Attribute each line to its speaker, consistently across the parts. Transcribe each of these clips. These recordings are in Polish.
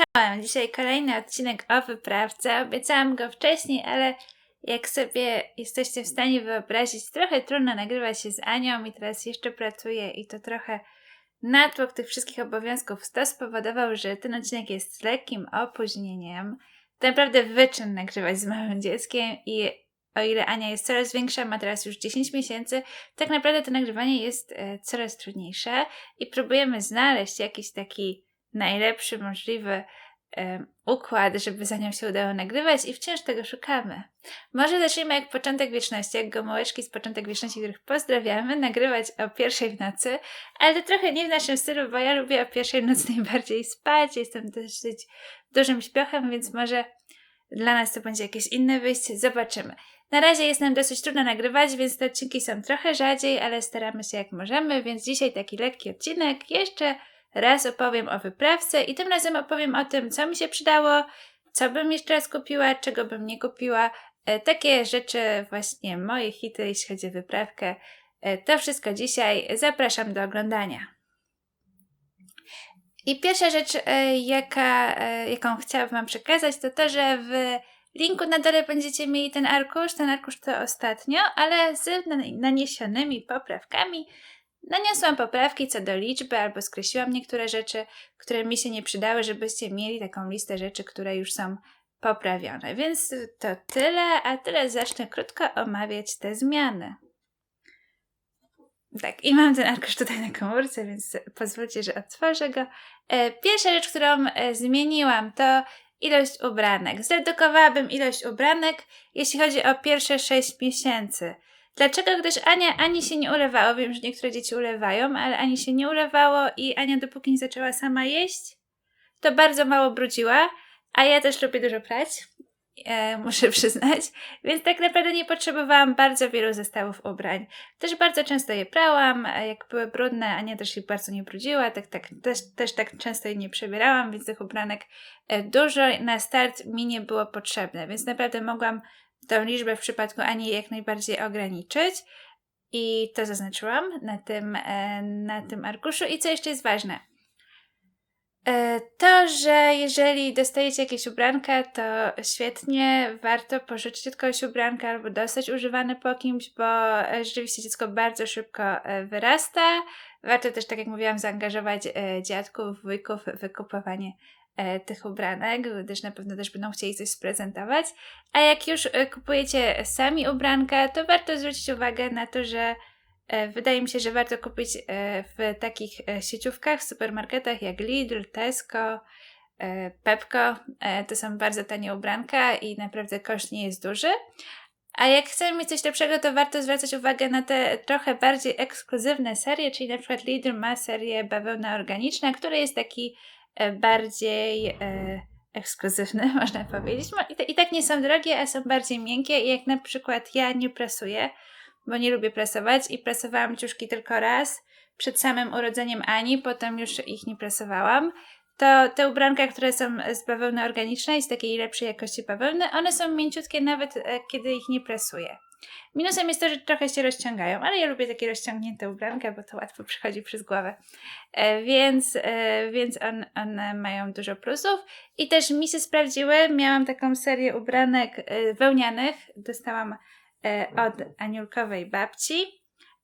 Speaker 1: Czołem, dzisiaj kolejny odcinek o wyprawce. Obiecałam go wcześniej, ale jak sobie jesteście w stanie wyobrazić, trochę trudno nagrywać się z Anią i teraz jeszcze pracuję i to trochę natłok tych wszystkich obowiązków. To spowodował, że ten odcinek jest lekkim opóźnieniem. To naprawdę wyczyn nagrywać z małym dzieckiem i o ile Ania jest coraz większa, ma teraz już 10 miesięcy, tak naprawdę to nagrywanie jest e, coraz trudniejsze i próbujemy znaleźć jakiś taki najlepszy możliwy układ, żeby za nią się udało nagrywać i wciąż tego szukamy. Może zacznijmy jak początek wieczności, jak gomołeczki z początek wieczności, których pozdrawiamy, nagrywać o pierwszej w nocy, ale to trochę nie w naszym stylu, bo ja lubię o pierwszej w nocy najbardziej spać, jestem dosyć dużym śpiochem, więc może dla nas to będzie jakieś inne wyjście, zobaczymy. Na razie jest nam dosyć trudno nagrywać, więc te odcinki są trochę rzadziej, ale staramy się jak możemy, więc dzisiaj taki lekki odcinek. Jeszcze raz opowiem o wyprawce i tym razem opowiem o tym, co mi się przydało, co bym jeszcze raz kupiła, czego bym nie kupiła. E, takie rzeczy, właśnie moje hity, jeśli chodzi o wyprawkę. E, to wszystko dzisiaj. Zapraszam do oglądania. I pierwsza rzecz, e, jaka, jaką chciałabym Wam przekazać, to to, że w linku na dole będziecie mieli ten arkusz. Ten arkusz to ostatnio, ale z naniesionymi poprawkami. Naniosłam poprawki co do liczby, albo skreśliłam niektóre rzeczy, które mi się nie przydały, żebyście mieli taką listę rzeczy, które już są poprawione. Więc to tyle, a tyle zacznę krótko omawiać te zmiany. Tak, i mam ten arkusz tutaj na komórce, więc pozwólcie, że otworzę go. E, pierwsza rzecz, którą e, zmieniłam, to ilość ubranek. Zredukowałabym ilość ubranek, jeśli chodzi o pierwsze 6 miesięcy. Dlaczego? Gdyż Ania ani się nie ulewało. Wiem, że niektóre dzieci ulewają, ale ani się nie ulewało i Ania dopóki nie zaczęła sama jeść, to bardzo mało brudziła, a ja też lubię dużo prać, e, muszę przyznać, więc tak naprawdę nie potrzebowałam bardzo wielu zestawów ubrań. Też bardzo często je prałam, a jak były brudne, Ania też ich bardzo nie brudziła, tak, tak, też, też tak często je nie przebierałam, więc tych ubranek e, dużo na start mi nie było potrzebne, więc naprawdę mogłam tą liczbę w przypadku Ani jak najbardziej ograniczyć. I to zaznaczyłam na tym, e, na tym arkuszu. I co jeszcze jest ważne? E, to, że jeżeli dostajecie jakieś ubranka, to świetnie, warto pożyczyć od kogoś ubranka albo dostać używane po kimś, bo e, rzeczywiście dziecko bardzo szybko wyrasta. Warto też, tak jak mówiłam, zaangażować dziadków, wujków w wykupowanie tych ubranek, gdyż na pewno też będą chcieli coś sprezentować. A jak już e, kupujecie sami ubranka, to warto zwrócić uwagę na to, że e, wydaje mi się, że warto kupić w takich sieciówkach, supermarketach jak Lidl, Tesco, Pepko. To są bardzo tanie ubranka i naprawdę koszt nie jest duży. A jak chcemy mieć coś lepszego, to warto zwracać uwagę na te trochę bardziej ekskluzywne serie, czyli na przykład Lidl ma serię bawełna organiczna, który jest taki E, bardziej e, ekskluzywne, można powiedzieć. I, tak nie są drogie, a są bardziej miękkie. I jak na przykład ja nie presuję, bo nie lubię presować i presowałam ciuszki tylko raz przed samym urodzeniem Ani, potem już ich nie presowałam, to te ubranka, które są z bawełny organicznej, z takiej lepszej jakości bawełny, one są mięciutkie nawet e, kiedy ich nie presuję. Minusem jest to, że trochę się rozciągają, ale ja lubię takie rozciągnięte ubranka, bo to łatwo przychodzi przez głowę. E, więc e, więc on, one mają dużo plusów. I też mi się sprawdziły. Miałam taką serię ubranek e, wełnianych. Dostałam e, od Aniulkowej babci.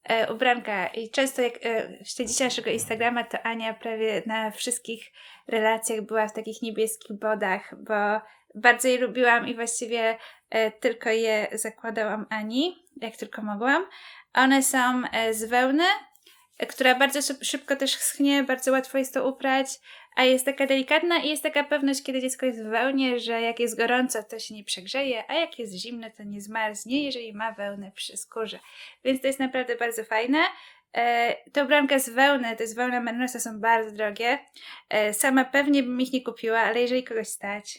Speaker 1: E, ubranka i często jak e, śledzicie naszego Instagrama, to Ania prawie na wszystkich relacjach była w takich niebieskich bodach, bo bardzo je lubiłam i właściwie tylko je zakładałam Ani, jak tylko mogłam. One są e, z wełny, e, która bardzo szybko też schnie, bardzo łatwo jest to uprać, a jest taka delikatna i jest taka pewność, kiedy dziecko jest w wełnie, że jak jest gorąco, to się nie przegrzeje, a jak jest zimno, to nie zmarznie, jeżeli ma wełnę przy skórze. Więc to jest naprawdę bardzo fajne. E, te ubranka z wełny, to jest wełna merinosa, są bardzo drogie. E, sama pewnie bym ich nie kupiła, ale jeżeli kogoś stać,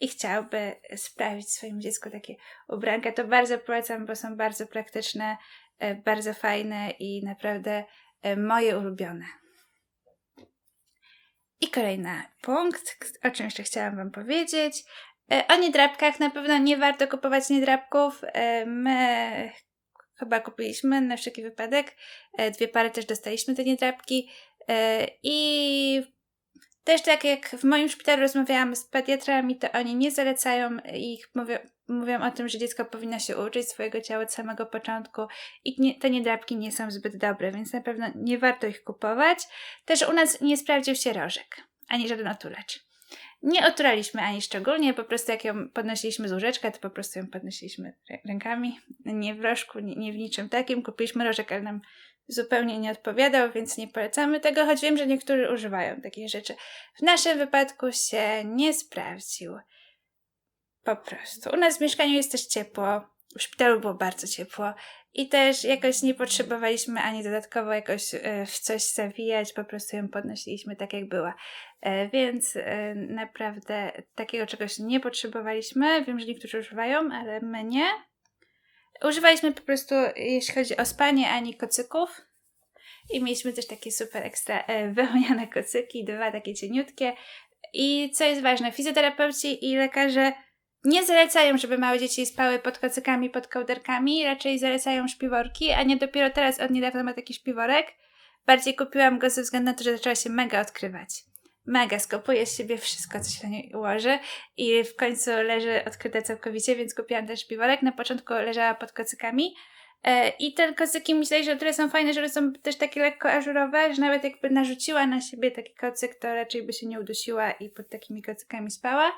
Speaker 1: i chciałby sprawić swoim dziecku takie ubranka, to bardzo polecam, bo są bardzo praktyczne, e, bardzo fajne i naprawdę e, moje ulubione. I kolejny punkt, o czym jeszcze chciałam Wam powiedzieć. E, o niedrapkach na pewno nie warto kupować niedrapków. My chyba kupiliśmy na wszelki wypadek. Dwie pary też dostaliśmy te niedrapki. I Też tak jak w moim szpitalu rozmawiałam z pediatrami, to oni nie zalecają ich, mówią, mówią o tym, że dziecko powinno się uczyć swojego ciała od samego początku i nie, te niedrapki nie są zbyt dobre, więc na pewno nie warto ich kupować. Też u nas nie sprawdził się rożek, ani żaden otulacz. Nie otulaliśmy ani szczególnie, po prostu jak ją podnosiliśmy z łóżeczka, to po prostu ją podnosiliśmy rękami, nie w rożku, nie, nie w niczym takim. Kupiliśmy rożek, ale nam zupełnie nie odpowiadał, więc nie polecamy tego, choć wiem, że niektórzy używają takich rzeczy. W naszym wypadku się nie sprawdził. Po prostu. U nas w mieszkaniu jest też ciepło. W szpitalu było bardzo ciepło i też jakoś nie potrzebowaliśmy ani dodatkowo jakoś e, w coś zawijać, po prostu ją podnosiliśmy tak jak była. E, więc e, naprawdę takiego czegoś nie potrzebowaliśmy. Wiem, że niektórzy używają, ale my nie. Używaliśmy po prostu, jeśli chodzi o spanie, ani kocyków. I mieliśmy też takie super ekstra wyłoniane kocyki, dwa takie cieniutkie. I co jest ważne, fizjoterapeuci i lekarze nie zalecają, żeby małe dzieci spały pod kocykami, pod kołderkami, raczej zalecają śpiworki, a nie dopiero teraz od niedawna ma taki śpiworek. Bardziej kupiłam go ze względu na to, że zaczęła się mega odkrywać. Mega, skopuje z siebie wszystko, co się na niej ułoży i w końcu leży odkryte całkowicie, więc kupiłam też śpiworek. Na początku leżała pod kocykami, e, i te kocyki myślę, że o tyle są fajne, że są też takie lekko ażurowe, że nawet jakby narzuciła na siebie taki kocyk, to raczej by się nie udusiła i pod takimi kocykami spała.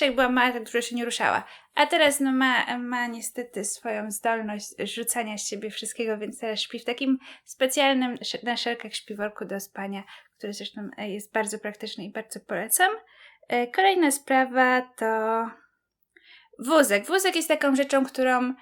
Speaker 1: Jak była mała, tak dużo się nie ruszała. A teraz no ma, ma niestety swoją zdolność rzucania z siebie wszystkiego, więc teraz śpi w takim specjalnym na szelkach śpiworku do spania, który zresztą e, jest bardzo praktyczny i bardzo polecam. E, kolejna sprawa to wózek. Wózek jest taką rzeczą, którą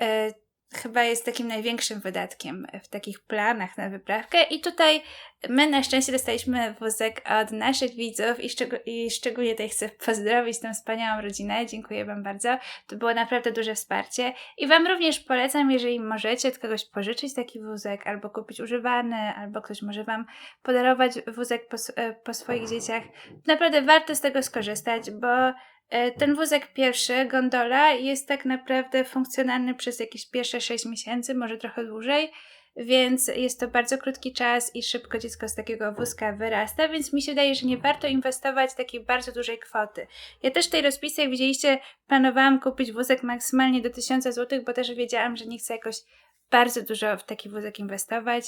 Speaker 1: e, chyba jest takim największym wydatkiem w takich planach na wyprawkę. I tutaj my na szczęście dostaliśmy wózek od naszych widzów i, szczeg- i szczególnie tutaj chcę pozdrowić tę wspaniałą rodzinę. Dziękuję Wam bardzo. To było naprawdę duże wsparcie. I Wam również polecam, jeżeli możecie od kogoś pożyczyć taki wózek, albo kupić używany, albo ktoś może Wam podarować wózek po, po swoich dzieciach. Naprawdę warto z tego skorzystać, bo ten wózek pierwszy, gondola, jest tak naprawdę funkcjonalny przez jakieś pierwsze 6 miesięcy, może trochę dłużej, więc jest to bardzo krótki czas i szybko dziecko z takiego wózka wyrasta, więc mi się wydaje, że nie warto inwestować takiej bardzo dużej kwoty. Ja też w tej rozpisce, jak widzieliście, planowałam kupić wózek maksymalnie do 1000 zł, bo też wiedziałam, że nie chcę jakoś bardzo dużo w taki wózek inwestować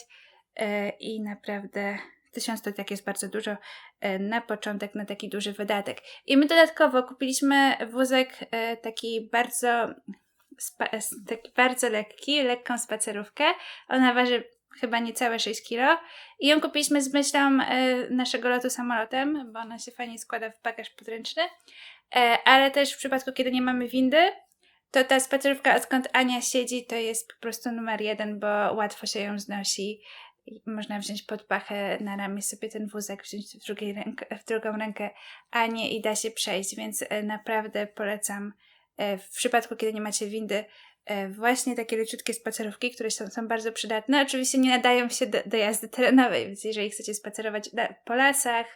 Speaker 1: yy, i naprawdę Tysiąc to tak jest bardzo dużo e, na początek, na taki duży wydatek. I my dodatkowo kupiliśmy wózek e, taki bardzo, e, taki bardzo lekki, lekką spacerówkę. Ona waży chyba niecałe 6 kg. I ją kupiliśmy z myślą naszego lotu samolotem, bo ona się fajnie składa w bagaż podręczny. Ale też w przypadku, kiedy nie mamy windy, to ta spacerówka, odkąd Ania siedzi, to jest po prostu numer jeden, bo łatwo się ją znosi można wziąć pod pachę na ramię sobie ten wózek, wziąć w, drugiej w drugą rękę, a nie i da się przejść, więc e, naprawdę polecam e, w przypadku, kiedy nie macie windy, e, właśnie takie leciutkie spacerówki, które są, są bardzo przydatne. Oczywiście nie nadają się do, do jazdy terenowej, więc jeżeli chcecie spacerować po lasach,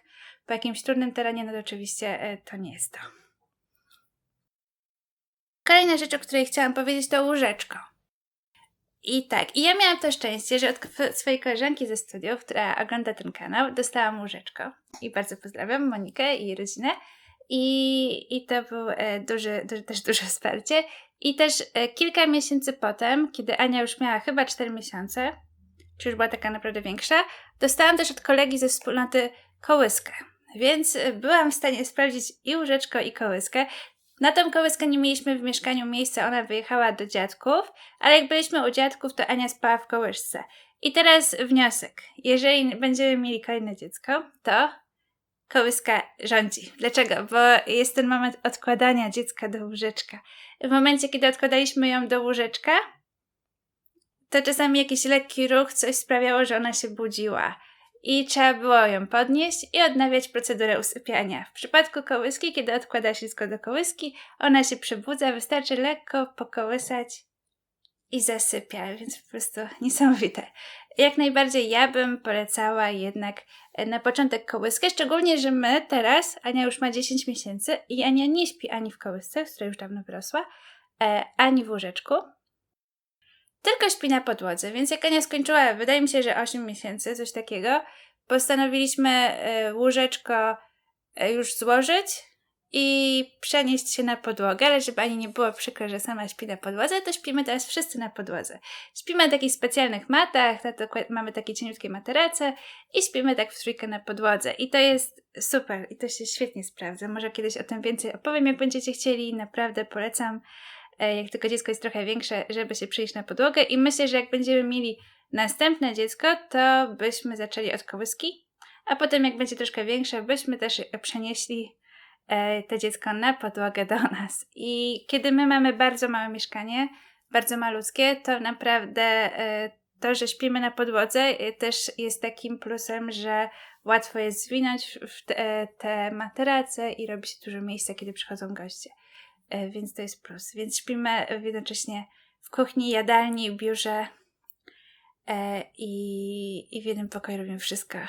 Speaker 1: po jakimś trudnym terenie, no to oczywiście to nie jest to. Kolejna rzecz, o której chciałam powiedzieć, to łóżeczko. I tak, i ja miałam to szczęście, że od swojej koleżanki ze studiów, która ogląda ten kanał, dostałam łóżeczko. I bardzo pozdrawiam Monikę i jej rodzinę. I, i to był e, duży, duży, też duże wsparcie. I też e, kilka miesięcy potem, kiedy Ania już miała chyba 4 miesiące, czy już była taka naprawdę większa, dostałam też od kolegi ze wspólnoty kołyskę. Więc e, byłam w stanie sprawdzić i łóżeczko, i kołyskę. Na tą kołyskę nie mieliśmy w mieszkaniu miejsca, ona wyjechała do dziadków, ale jak byliśmy u dziadków, to Ania spała w kołysce. I teraz wniosek. Jeżeli będziemy mieli kolejne dziecko, to kołyska rządzi. Dlaczego? Bo jest ten moment odkładania dziecka do łóżeczka. W momencie, kiedy odkładaliśmy ją do łóżeczka, to czasami jakiś lekki ruch coś sprawiało, że ona się budziła i trzeba było ją podnieść i odnawiać procedurę usypiania. W przypadku kołyski, kiedy odkłada dziecko do kołyski, ona się przebudza, wystarczy lekko pokołysać i zasypia, więc po prostu niesamowite. Jak najbardziej ja bym polecała jednak e, na początek kołyskę, szczególnie, że my teraz, Ania już ma 10 miesięcy i Ania nie śpi ani w kołysce, z której już dawno wyrosła, e, ani w łóżeczku, tylko śpi na podłodze, więc jak Ania skończyła, wydaje mi się, że 8 miesięcy, coś takiego, postanowiliśmy y, łóżeczko e, już złożyć i przenieść się na podłogę, ale żeby ani nie było przykro, że sama śpi na podłodze, to śpimy teraz wszyscy na podłodze. Śpimy na takich specjalnych matach, mamy takie cieniutkie materace i śpimy tak w trójkę na podłodze. I to jest super i to się świetnie sprawdza. Może kiedyś o tym więcej opowiem, jak będziecie chcieli. Naprawdę polecam, jak tylko dziecko jest trochę większe, żeby się przyjść na podłogę i myślę, że jak będziemy mieli następne dziecko, to byśmy zaczęli od kołyski, a potem jak będzie troszkę większe, byśmy też przenieśli E, to dziecko na podłogę do nas. I kiedy my mamy bardzo małe mieszkanie, bardzo malutkie, to naprawdę e, to, że śpimy na podłodze, e, też jest takim plusem, że łatwo jest zwinąć te, te materace i robi się dużo miejsca, kiedy przychodzą goście. Więc to jest plus. Więc śpimy jednocześnie w kuchni, jadalni, biurze i, i w jednym pokoju robimy wszystko.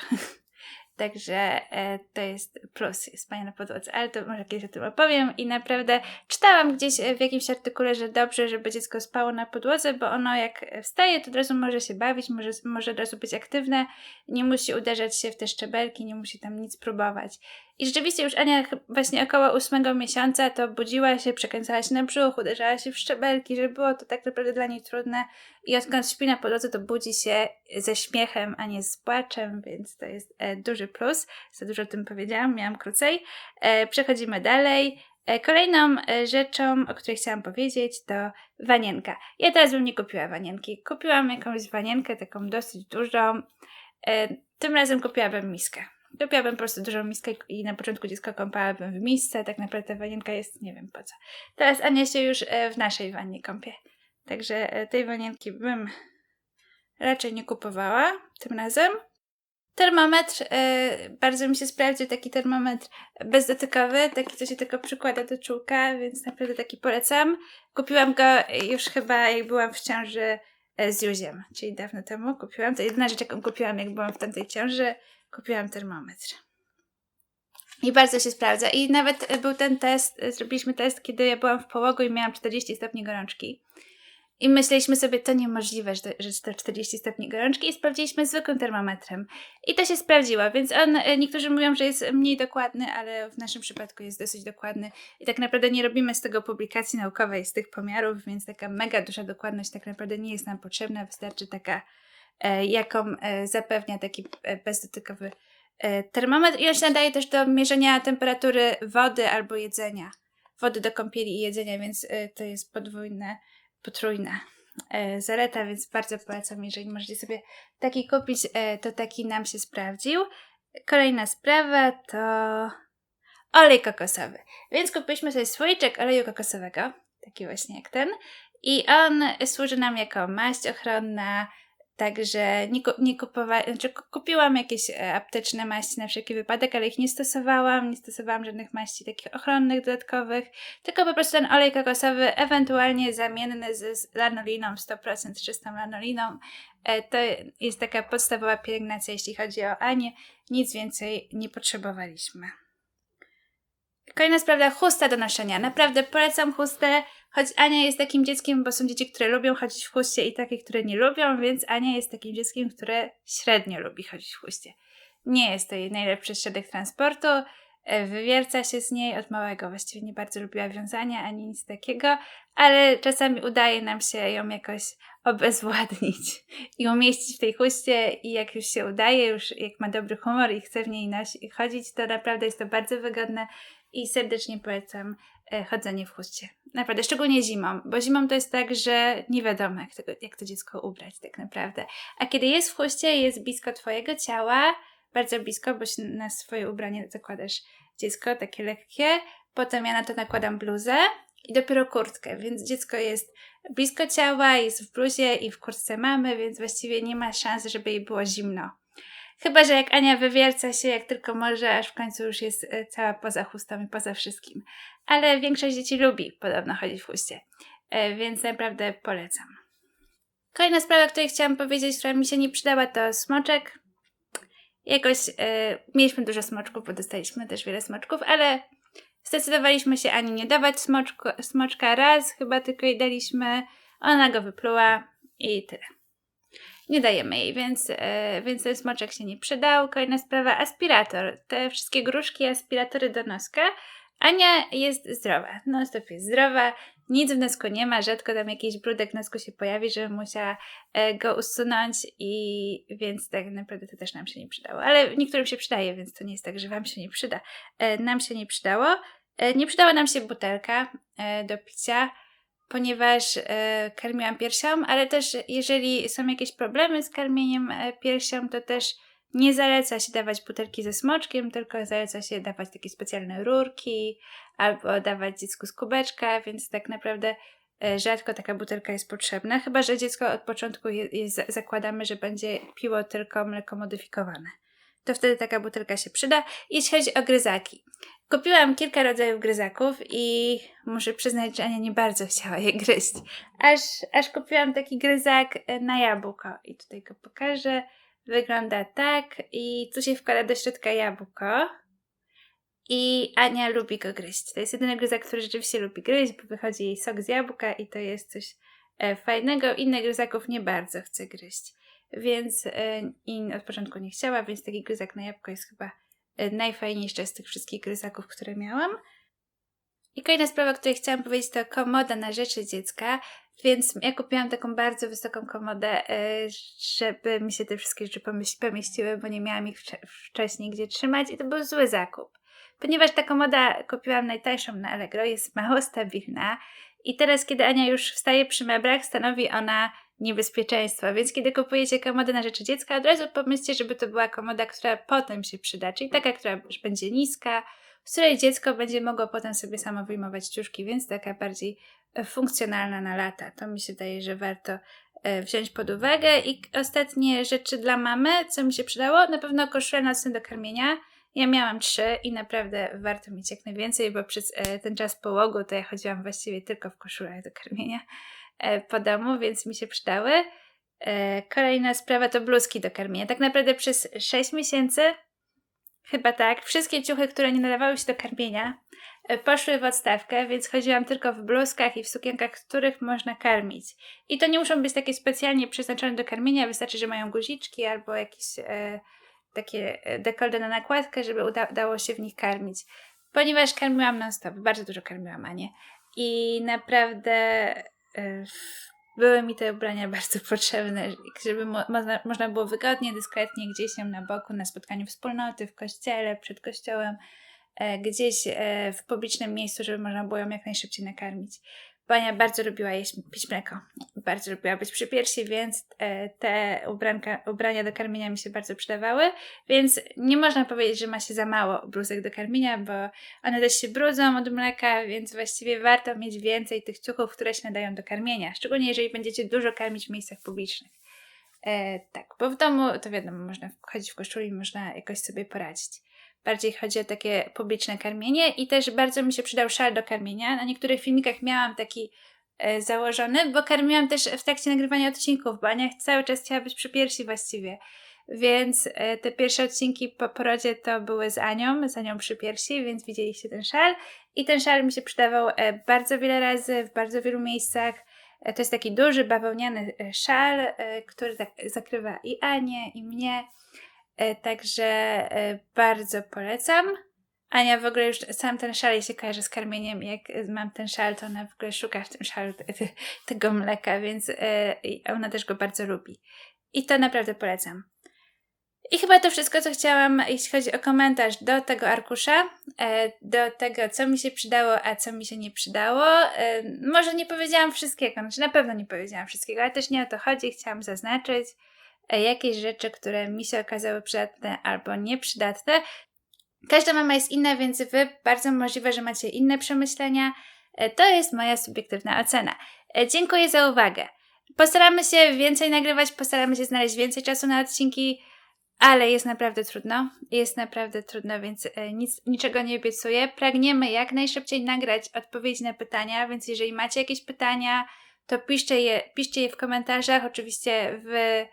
Speaker 1: Także e, to jest plus, jest na podłodze, ale to może kiedyś o tym opowiem. I naprawdę czytałam gdzieś e, w jakimś artykule, że dobrze, żeby dziecko spało na podłodze, bo ono jak wstaje, to od razu może się bawić, może, może od razu być aktywne, nie musi uderzać się w te szczebelki, nie musi tam nic próbować. I rzeczywiście już Ania właśnie około ósmego miesiąca to budziła się, przekręcała się na brzuch, uderzała się w szczebelki, że było to tak naprawdę dla niej trudne. I odkąd śpi na podłodze, to budzi się ze śmiechem, a nie z płaczem, więc to jest e, duży plus. Za dużo o tym powiedziałam, miałam krócej. E, przechodzimy dalej. E, kolejną e, rzeczą, o której chciałam powiedzieć, to wanienka. Ja teraz bym nie kupiła wanienki. Kupiłam jakąś wanienkę, taką dosyć dużą. E, tym razem kupiłabym miskę Kupiłabym po prostu dużą miskę i na początku dziecko kąpałabym w misce. Tak naprawdę wanienka jest, nie wiem po co. Teraz Ania się już e, w naszej wannie kąpie. Także e, tej wanienki bym raczej nie kupowała tym razem. Termometr, e, bardzo mi się sprawdził taki termometr bezdotykowy, taki co się tylko przykłada do czółka, więc naprawdę taki polecam. Kupiłam go już chyba jak byłam w ciąży z Juziem, czyli dawno temu kupiłam. To jedyna rzecz jaką kupiłam jak byłam w tamtej ciąży kupiłam termometr. I bardzo się sprawdza. I nawet był ten test, zrobiliśmy test, kiedy ja byłam w połogu i miałam 40 stopni gorączki. I myśleliśmy sobie, to niemożliwe, że to, to 40 stopni gorączki i sprawdziliśmy zwykłym termometrem. I to się sprawdziło, więc on, e, niektórzy mówią, że jest mniej dokładny, ale w naszym przypadku jest dosyć dokładny. I tak naprawdę nie robimy z tego publikacji naukowej, z tych pomiarów, więc taka mega duża dokładność tak naprawdę nie jest nam potrzebna. Wystarczy taka E, jaką e, zapewnia taki bezdotykowy termometr i on się nadaje też do mierzenia temperatury wody albo jedzenia. Wody do kąpieli i jedzenia, więc to jest podwójne, potrójne zaleta, więc bardzo polecam, jeżeli możecie sobie taki kupić, to taki nam się sprawdził. Kolejna sprawa to olej kokosowy. Więc kupiliśmy sobie słoiczek oleju kokosowego, taki właśnie jak ten, i on służy nam jako maść ochronna, Także nie, nie kupowałam, znaczy kupiłam jakieś e, apteczne maści na wszelki wypadek, ale ich nie stosowałam, nie stosowałam żadnych maści takich ochronnych, dodatkowych, tylko po prostu ten olej kokosowy, ewentualnie zamienny z lanoliną, 100% czystą lanoliną. E, to jest taka podstawowa pielęgnacja, jeśli chodzi o Anię. Nic więcej nie potrzebowaliśmy. Kolejna sprawa, chusta do noszenia. Naprawdę polecam chustę. Choć Ania jest takim dzieckiem, bo są dzieci, które lubią chodzić w chuście i takie, które nie lubią, więc Ania jest takim dzieckiem, które średnio lubi chodzić w chuście. Nie jest to jej najlepszy środek transportu, e, wywierca się z niej od małego. Właściwie nie bardzo lubiła wiązania ani nic takiego, ale czasami udaje nam się ją jakoś obezwładnić i umieścić w tej chuście i jak już się udaje, już jak ma dobry humor i chce w niej chodzić, to naprawdę jest to bardzo wygodne i serdecznie polecam e, chodzenie w chuście. Naprawdę, szczególnie zimą, bo zimą to jest tak, że nie wiadomo, jak, tego, jak to dziecko ubrać tak naprawdę. A kiedy jest w chuście, jest blisko Twojego ciała, bardzo blisko, bo na swoje ubranie zakładasz dziecko, takie lekkie, potem ja na to nakładam bluzę i dopiero kurtkę, więc dziecko jest blisko ciała, jest w bluzie i w kurtce mamy, więc właściwie nie ma szans, żeby jej było zimno. Chyba, że jak Ania wywierca się jak tylko może, aż w końcu już jest e, cała poza chustą i poza wszystkim. Ale większość dzieci lubi podobno chodzić w chuście, e, więc naprawdę polecam. Kolejna sprawa, o której chciałam powiedzieć, która mi się nie przydała, to smoczek. Jakoś e, mieliśmy dużo smoczków, bo dostaliśmy też wiele smoczków, ale zdecydowaliśmy się ani nie dawać smoczku, smoczka raz, chyba tylko jej daliśmy. Ona go wypluła i tyle. Nie dajemy jej, więc, e, więc ten smoczek się nie przydał. Kolejna sprawa, aspirator. Te wszystkie gruszki, aspiratory do noska. Ania jest zdrowa, non stop jest zdrowa, nic w nosku nie ma, rzadko tam jakiś brudek w nosku się pojawi, żebym musiała e, go usunąć i więc tak naprawdę to też nam się nie przydało. Ale niektórym się przydaje, więc to nie jest tak, że wam się nie przyda. E, nam się nie przydało. E, nie przydała nam się butelka e, do picia, ponieważ e, karmiłam piersią, ale też jeżeli są jakieś problemy z karmieniem e, piersią, to też nie zaleca się dawać butelki ze smoczkiem, tylko zaleca się dawać takie specjalne rurki albo dawać dziecku z kubeczka, więc tak naprawdę e, rzadko taka butelka jest potrzebna, chyba że dziecko od początku zakładamy, że będzie piło tylko mleko modyfikowane. To wtedy taka butelka się przyda. Jeśli chodzi o gryzaki. Kupiłam kilka rodzajów gryzaków i muszę przyznać, że Ania nie bardzo chciała je gryźć. Aż, aż kupiłam taki gryzak e, na jabłko i tutaj go pokażę. Wygląda tak i tu się wkłada do środka jabłko. I Ania lubi go gryźć. To jest jedyny gryzak, który rzeczywiście lubi gryźć, bo wychodzi jej sok z jabłka i to jest coś e, fajnego. Innych gryzaków nie bardzo chce gryźć. Więc e, i od początku nie chciała, więc taki gryzak na jabłko jest chyba e, najfajniejszy z tych wszystkich gryzaków, które miałam. I kolejna sprawa, o której chciałam powiedzieć, to komoda na rzeczy dziecka. Więc ja kupiłam taką bardzo wysoką komodę, e, żeby mi się te wszystkie rzeczy pomieś- pomieściły, bo nie miałam ich wcze- wcześniej gdzie trzymać i to był zły zakup. Ponieważ ta komoda kupiłam najtańszą na Allegro, jest mało stabilna i teraz, kiedy Ania już wstaje przy meblach, stanowi ona niebezpieczeństwo. Więc kiedy kupujecie komodę na rzeczy dziecka, od razu pomyślcie, żeby to była komoda, która potem się przyda, czyli taka, która już będzie niska, z której dziecko będzie mogło potem sobie samo wyjmować ciuszki, więc taka bardziej e, funkcjonalna na lata. To mi się daje, że warto e, wziąć pod uwagę. I ostatnie rzeczy dla mamy, co mi się przydało, na pewno koszule nocne do karmienia. Ja miałam trzy i naprawdę warto mieć jak najwięcej, bo przez e, ten czas połogu to ja chodziłam właściwie tylko w koszulach do karmienia po domu, więc mi się przydały. E, kolejna sprawa to bluzki do karmienia. Tak naprawdę przez 6 miesięcy, chyba tak, wszystkie ciuchy, które nie nadawały się do karmienia, e, poszły w odstawkę, więc chodziłam tylko w bluzkach i w sukienkach, których można karmić. I to nie muszą być takie specjalnie przeznaczone do karmienia, wystarczy, że mają guziczki albo jakieś e, takie e, dekolde na nakładkę, żeby uda- udało się w nich karmić. Ponieważ karmiłam non-stop, bardzo dużo karmiłam Anię. I naprawdę e, były mi te ubrania bardzo potrzebne, żeby mo- można, było wygodnie, dyskretnie gdzieś tam na boku, na spotkaniu wspólnoty, w kościele, przed kościołem, e, gdzieś e, w publicznym miejscu, żeby można było ją jak najszybciej nakarmić. Bo Ania bardzo lubiła jeść, pić mleko. Bardzo lubiła być przy piersi, więc e, te ubranka, ubrania do karmienia mi się bardzo przydawały. Więc nie można powiedzieć, że ma się za mało bluzek do karmienia, bo one też się brudzą od mleka, więc właściwie warto mieć więcej tych ciuchów, które się nadają do karmienia. Szczególnie jeżeli będziecie dużo karmić w miejscach publicznych. E, tak, bo w domu to wiadomo, można chodzić w koszuli, można jakoś sobie poradzić. Bardziej chodzi o takie publiczne karmienie i też bardzo mi się przydał szal do karmienia. Na niektórych filmikach miałam taki e, założony, bo karmiłam też w trakcie nagrywania odcinków, bo Ania cały czas chciała być przy piersi właściwie. Więc e, te pierwsze odcinki po porodzie to były z Anią, z Anią przy piersi, więc widzieliście ten szal. I ten szal mi się przydawał e, bardzo wiele razy, w bardzo wielu miejscach. To jest taki duży bawełniany szal, który tak zakrywa i Anię, i mnie. E, Także e, bardzo polecam. Ania w ogóle już sam ten szal się kojarzy z karmieniem. Jak mam ten szal, to ona w ogóle szuka w tym szalu te, te, tego mleka, więc e, ona też go bardzo lubi. I to naprawdę polecam. I chyba to wszystko, co chciałam, jeśli chodzi o komentarz do tego arkusza, do tego, co mi się przydało, a co mi się nie przydało. Może nie powiedziałam wszystkiego, znaczy na pewno nie powiedziałam wszystkiego, ale też nie o to chodzi. Chciałam zaznaczyć jakieś rzeczy, które mi się okazały przydatne albo nieprzydatne. Każda mama jest inna, więc wy bardzo możliwe, że macie inne przemyślenia. E, To jest moja subiektywna ocena. E, Dziękuję za uwagę. Postaramy się więcej nagrywać, postaramy się znaleźć więcej czasu na odcinki, ale jest naprawdę trudno. Jest naprawdę trudno, więc e, nic, niczego nie obiecuję. Pragniemy jak najszybciej nagrać odpowiedzi na pytania, więc jeżeli macie jakieś pytania, to piszcie je, piszcie je w komentarzach. Oczywiście w e,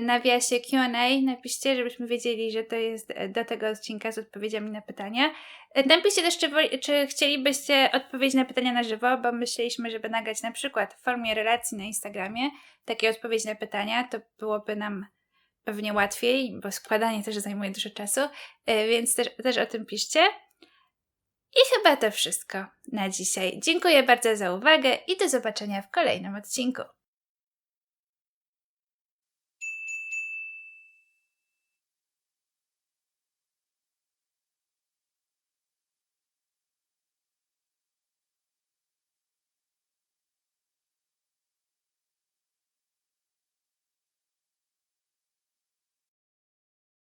Speaker 1: nawiasie Q&A napiszcie, żebyśmy wiedzieli, że to jest e, do tego odcinka z odpowiedziami na pytania. E, Napiszcie też, czy, czy chcielibyście odpowiedzieć na pytania na żywo, bo myśleliśmy, żeby nagrać na przykład w formie relacji na Instagramie takie odpowiedzi na pytania, to byłoby nam pewnie łatwiej, bo składanie też zajmuje dużo czasu, e, więc też, też o tym piszcie. I chyba to wszystko na dzisiaj. Dziękuję bardzo za uwagę i do zobaczenia w kolejnym odcinku.